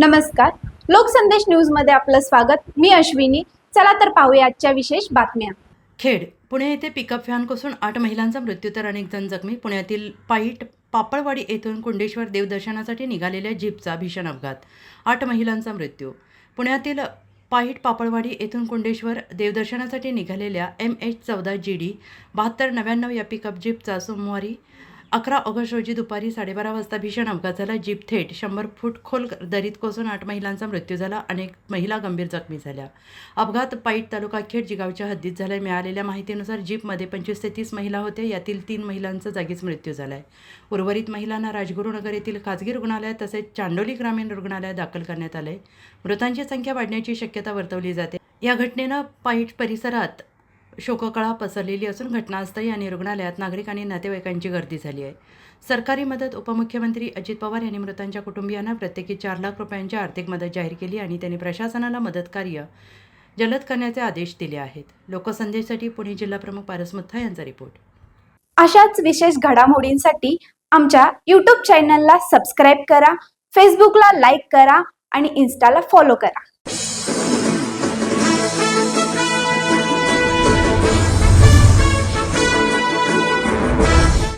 नमस्कार. लोकसंदेश न्यूजमध्ये आपलं स्वागत. मी अश्विनी. चला तर पाहूया आजच्या विशेष बातम्या. खेड पुणे येथे पिकअप व्हॅन कोसळून आठ महिलांचा मृत्यू तर अनेक जण जखमी. पुण्यातील पाईट पापळवाडी येथून कुंडेश्वर देवदर्शनासाठी निघालेल्या जीपचा भीषण अपघात. आठ महिलांचा मृत्यू. पुण्यातील पाहिट पापळवाडी येथून कुंडेश्वर देवदर्शनासाठी निघालेल्या एम एच चौदा जी डी बहात्तर नव्याण्णव या पिकअप जीपचा सोमवारी अकरा ऑगस्ट रोजी दुपारी साडेबारा वाजता भीषण अपघात झाला. जीप थेट शंभर फूट खोल दरीत कोसळून आठ महिलांचा मृत्यू झाला. अनेक महिला गंभीर जखमी झाल्या. अपघात पाईट तालुका खेड जिगावच्या हद्दीत झाला मिळालेल्या माहितीनुसार जीपमध्ये पंचवीस ते तीस महिला होत्या. यातील तीन महिलांचा जागीच मृत्यू झाला आहे उर्वरित महिलांना राजगुरुनगर येथील खाजगी रुग्णालयात तसेच चांडोली ग्रामीण रुग्णालयात दाखल करण्यात आले मृतांची संख्या वाढण्याची शक्यता वर्तवली जाते. या घटनेनं पाईट परिसरात शोककळा पसरलेली असून घटनास्थळी आणि रुग्णालयात नागरिक आणि नातेवाईकांची गर्दी झाली आहे. सरकारी मदत उपमुख्यमंत्री अजित पवार यांनी मृतांच्या कुटुंबियांना प्रत्येकी चार लाख रुपयांची आर्थिक मदत जाहीर केली आणि त्यांनी प्रशासनाला मदत कार्य जलद करण्याचे आदेश दिले आहेत. लोकसंदेशसाठी पुणे जिल्हाप्रमुख पारस मुथा यांचा रिपोर्ट. अशाच विशेष घडामोडींसाठी आमच्या यूट्यूब चॅनलला सबस्क्राईब करा फेसबुकला लाईक करा आणि इन्स्टाला फॉलो करा.